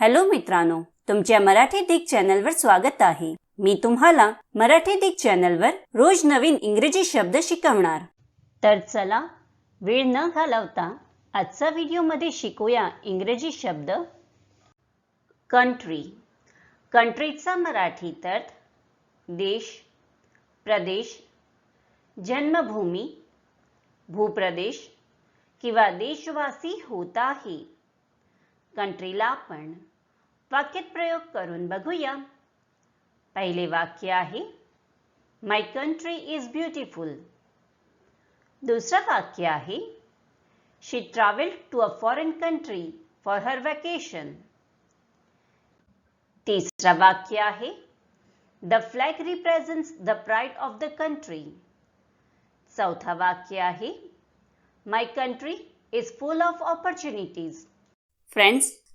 Hello मित्रांनो तुमच्या मराठी दिग चॅनलवर स्वागत आहे. मी तुम्हाला मराठी दिग चॅनलवर रोज नवीन इंग्रजी शब्द शिकवणार. तर चला वेळ न घालवता आजचा व्हिडिओमध्ये शिकूया इंग्रजी शब्द कंट्री कंट्रीचा मराठी अर्थ देश प्रदेश जन्मभूमी भूप्रदेश किंवा देशवासी होत आहे. कंट्रीला आपण वाक्यात प्रयोग करून बघूया. पहिले वाक्य आहे माय कंट्री इज ब्युटिफुल दुसरं वाक्य आहे she travel to a foreign country for her vacation तिसरं वाक्य आहे the flag represents the pride of the country चौथा वाक्य आहे my country is full of opportunities friends